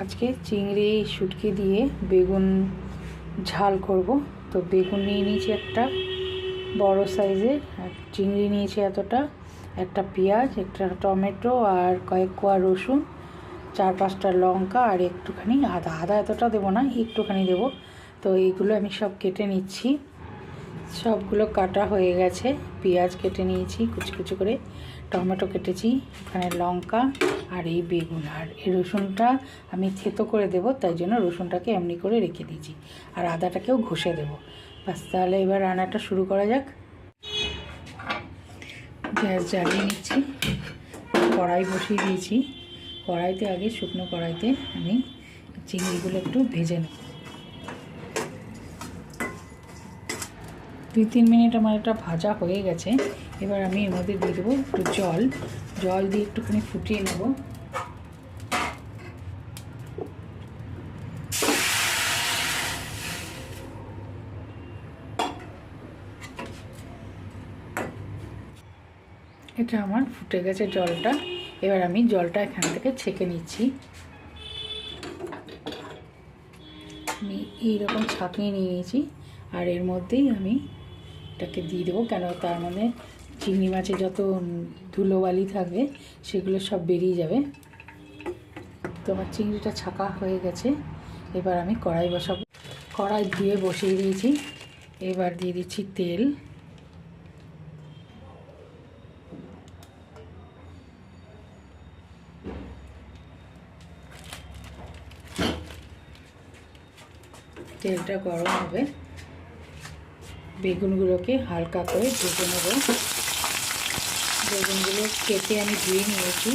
আজকে চিংড়ি, শুটকি দিয়ে বেগুন ঝাল করব। তো বেগুন নিয়ে নিয়েছি একটা বড় সাইজের আর চিংড়ি নিয়েছি এতটা। একটা পেঁয়াজ, একটা টমেটো, আর কয়েক কোয়া রসুন, চার পাঁচটা লঙ্কা, আর একটুখানি আদা। আদা এতটা দেবো না, একটুখানি দেবো। তো এইগুলো আমি সব কেটে নিচ্ছি। সবগুলো কাটা হয়ে গেছে। পেঁয়াজ কেটে নিয়েছি, কুচি কুচি করে। টমেটো কেটেছি, এখানে লঙ্কা আর এই বেগুন। আর এই রসুনটা আমি থেতো করে দেব, তাই জন্য রসুনটাকে এমনি করে রেখে দিয়েছি। আর আদাটাকেও ঘষে দেব। বাস তাহলে এবার রান্নাটা শুরু করা যাক। গ্যাস জ্বালিয়ে নিচ্ছি। কড়াই বসিয়ে দিয়েছি। কড়াইতে আগে শুকনো কড়াইতে আমি চিংড়িগুলো একটু ভেজে নেব। দুই, তিন মিনিট আমার এটা ভাজা হয়ে গেছে। এবার আমি এর মধ্যে দিয়ে দেবো একটু জল। জল দিয়ে একটুখানি ফুটিয়ে নেব। এটা আমার ফুটে গেছে জলটা। এবার আমি জলটা এখান থেকে ছেঁকে নিচ্ছি। আমি এইরকম ছাঁকিয়ে নিয়েছি। আর এর মধ্যেই আমি এটাকে দিয়ে দেবো, কেন তার মানে চিংড়ি মাছে যত ধুলোবালি থাকবে, সেগুলো সব বেরিয়ে যাবে। তো আমার চিংড়িটা ছাকা হয়ে গেছে, এবার আমি কড়াই বসাবো। কড়াই দিয়ে বসিয়ে দিয়েছি, এবার দিয়ে দিচ্ছি তেল। তেলটা গরম হবে। বেগুনগুলোকে হালকা করে ভেজে নেব। বেগুনগুলো কেটে আমি ধুয়ে নিয়েছি।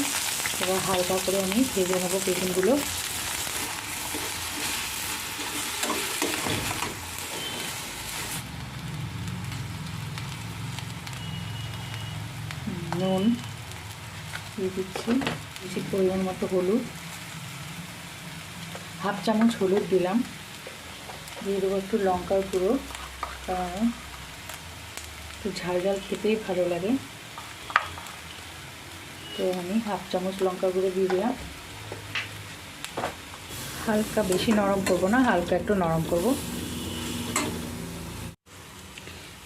এবার হালকা করে আমি ভেজে নেব বেগুনগুলো। নুন দিচ্ছি, বেশি পরিমাণ মতো হলুদ। হাফ চামচ হলুদ দিলাম। দিয়ে দেবো একটু লঙ্কার গুঁড়ো। কারণ একটু ঝাল ঝাল খেতেই ভালো লাগে। তো আমি হাফ চামচ লঙ্কা গুঁড়ো দিয়ে দিলাম। হালকা বেশি নরম করব না, হালকা একটু নরম করব।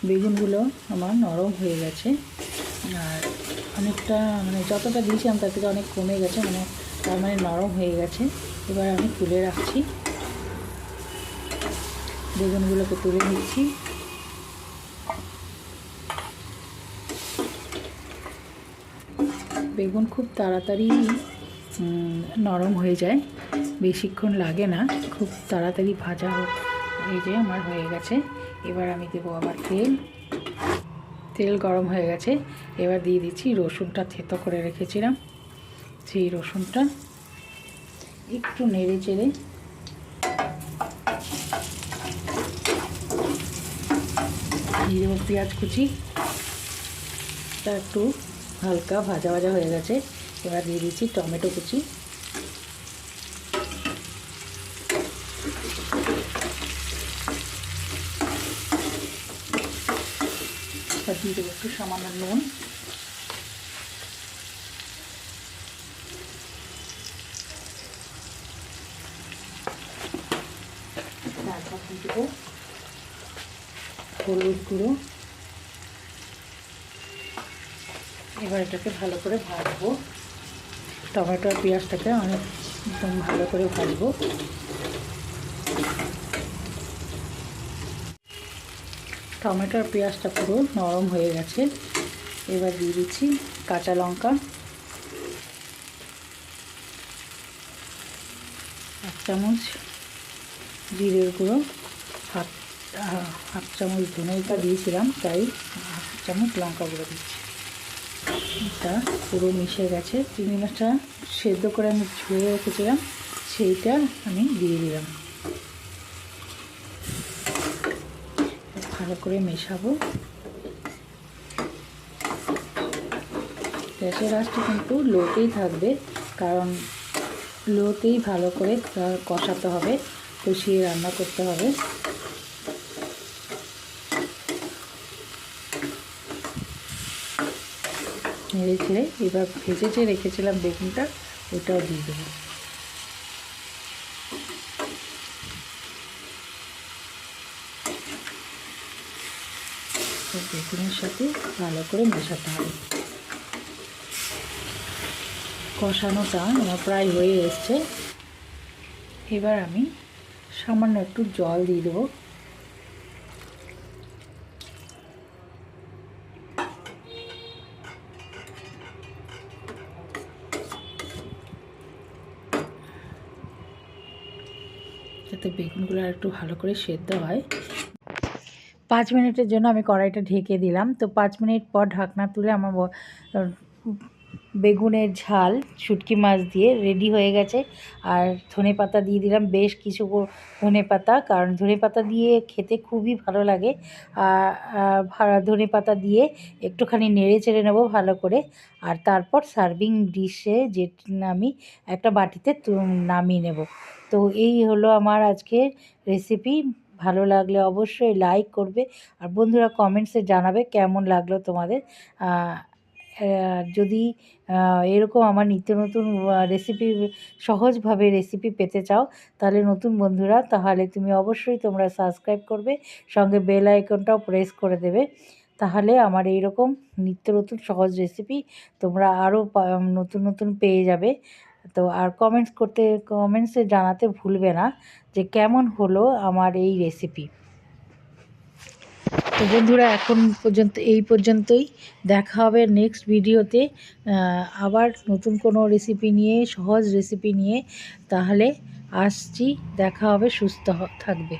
বেগুনগুলো আমার নরম হয়ে গেছে। আর অনেকটা মানে যতটা দিয়েছিলাম তার থেকে অনেক কমে গেছে মানে তার মানে নরম হয়ে গেছে। এবার আমি তুলে রাখছি। বেগুনগুলোকে তুলে নিচ্ছি। বেগুন খুব তাড়াতাড়ি নরম হয়ে যায়। বেশিক্ষণ লাগে না, খুব তাড়াতাড়ি ভাজা হয়ে যে আমার হয়ে গেছে। এবার আমি দেবো আবার তেল। তেল গরম হয়ে গেছে। এবার দিয়ে দিচ্ছি রসুনটা থেতো করে রেখেছিলাম। সেই রসুনটা একটু নেড়ে চেড়ে দিয়ে দেবো পেঁয়াজ কুচি। তা একটু হালকা ভাজা ভাজা হয়ে গেছে। এবার দিয়ে দিচ্ছি টমেটো কুচি। দিয়ে দেবো একটু সামান্য নুন তারপর দিয়ে দেবো হলুদ গুঁড়ো। এবার এটাকে ভালো করে ভাজবো। টমেটো আর পেঁয়াজটাকে অনেক একদম ভালো করে ভাজবো। টমেটো আর পেঁয়াজটা পুরো নরম হয়ে গেছে। এবার দিয়ে দিচ্ছি কাঁচা লঙ্কা। এক চামচ জিরের গুঁড়ো, হাফ হাফ চামচ ধনেটা দিয়েছিলাম, তাই হাফ চামচ লঙ্কা গুঁড়ো দিচ্ছি। এটা পুরো মিশে গেছে। চিংড়ি মাছটা সেদ্ধ করে আমি ধুয়ে রেখেছিলাম, সেইটা আমি দিয়ে দিলাম। ভালো করে মেশাবো। গ্যাসের আঁচটা কিন্তু লোতেই থাকবে, কারণ লোতেই ভালো করে কষাতে হবে, কষিয়ে রান্না করতে হবে। নেড়ে ছেড়ে এবার ভেজে যে রেখেছিলাম বেগুনটা, ওটাও দিয়ে দেবো। বেগুনের সাথে ভালো করে মেশাতে হবে। কষানোটা আমার প্রায় হয়ে এসছে। এবার আমি সামান্য একটু জল দিয়ে দেবো। যাতে বেগুনগুলো আর একটু ভালো করে সেদ্ধ হয়। পাঁচ মিনিটের জন্য আমি কড়াইটা ঢেকে দিলাম। তো পাঁচ মিনিট পর ঢাকনা তুলে আমার বেগুনের ঝাল, শুটকি মাছ দিয়ে রেডি হয়ে গেছে। আর ধনে পাতা দিয়ে দিলাম বেশ কিছু ধনে পাতা, কারণ ধনে পাতা দিয়ে খেতে খুবই ভালো লাগে। ধনে পাতা দিয়ে একটুখানি নেড়ে চেড়ে নেব ভালো করে। আর তারপর সার্ভিং ডিশে যে আমি একটা বাটিতে নামিয়ে নেব। তো এই হলো আমার আজকে রেসিপি ভালো লাগলে অবশ্যই লাইক করবে। আর বন্ধুরা কমেন্টসে জানাবে কেমন লাগল তোমাদের। যদি এরকম আমার নিত্য নতুন রেসিপি সহজভাবে রেসিপি পেতে চাও, তাহলে নতুন বন্ধুরা, তাহলে তুমি অবশ্যই তোমরা সাবস্ক্রাইব করবে, সঙ্গে বেল আইকনটাও প্রেস করে দেবে। তাহলে আমার এই রকম নিত্য নতুন সহজ রেসিপি তোমরা আরও নতুন নতুন পেয়ে যাবে। তো আর কমেন্টস করতে কমেন্টসে জানাতে ভুলবে না যে কেমন হলো আমার এই রেসিপি তো বন্ধুরা, এখন পর্যন্ত, এই পর্যন্তই। দেখা হবে নেক্সট ভিডিওতে আবার নতুন কোনো রেসিপি নিয়ে, সহজ রেসিপি নিয়ে, তাহলে আসছি। দেখা হবে, সুস্থ থাকবে।